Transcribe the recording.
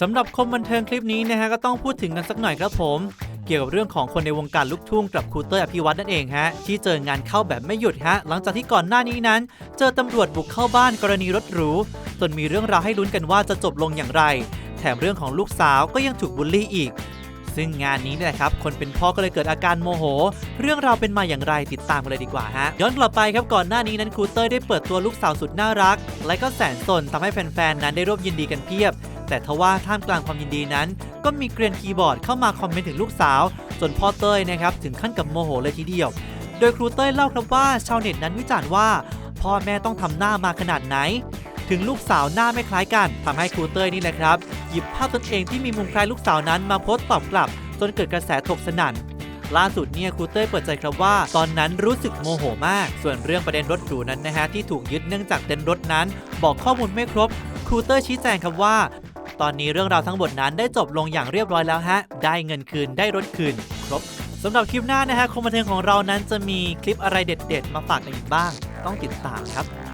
สำหรับคมบันเทิงคลิปนี้นะฮะก็ต้องพูดถึงกันสักหน่อยครับผม เกี่ยวกับเรื่องของคนในวงการลูกทุ่งกับครูเต้ยอภิวัตนั่นเองฮะ ที่เจองานเข้าแบบไม่หยุดฮะ หลังจากที่ก่อนหน้านี้นั้น เจอตำรวจบุกเข้าบ้านกรณีรถหรูจนมีเรื่องราวให้ลุ้นกันว่าจะจบลงอย่างไร แถมเรื่องของลูกสาวก็ยังถูกบูลลี่อีก ซึ่งงานนี้เนี่ยนะครับคนเป็นพ่อก็เลยเกิดอาการโมโห เรื่องราวเป็นมาอย่างไรติดตามกันเลยดีกว่าฮะย้อนกลับไปครับก่อนหน้านี้นั้นครูเต้ยได้เปิดตัวลูกสาวสุดน่ารัก และก็แสนสนทำให้แฟนๆนั้นได้ร่วมยินดีกันเพียบ แต่ทว่าท่ามกลางความยินดีนั้น ก็มีเกรียนคีย์บอร์ดเข้ามาคอมเมนต์ถึงลูกสาวจนพ่อเต้ยนะครับถึงขั้นกับโมโหเลยทีเดียว โดยครูเต้ยเล่าครับว่าชาวเน็ตนั้นวิจารณ์ว่า พ่อแม่ต้องทำหน้ามาขนาดไหน ถึงลูกสาวหน้าไม่คล้ายกันทำให้ครูเต้ยนี่แหละครับ หยิบภาพตนเองที่มีมุมคล้ายลูกสาวนั้นมาโพสต์ตอบกลับ จนเกิดกระแสถกสนั่นล่าสุดเนี่ยครูเต้ยเปิดใจครับว่า ตอนนั้นรู้สึกโมโหมาก ส่วนเรื่องประเด็นรถหรูนั้นนะฮะที่ถูกยึดเนื่องจากเต็นรถนั้น บอกข้อมูลไม่ครบ ครูเต้ยชี้แจงครับว่า ตอนนี้เรื่องราวทั้งหมดนั้นได้จบลงอย่างเรียบร้อยแล้วฮะ ได้เงินคืนได้รถคืน ครบสำหรับคลิปหน้านะฮะคมบันเทิงของเรานั้นจะมีคลิปอะไรเด็ด ๆ มาฝากกันอีกบ้าง ต้องติดตามครับ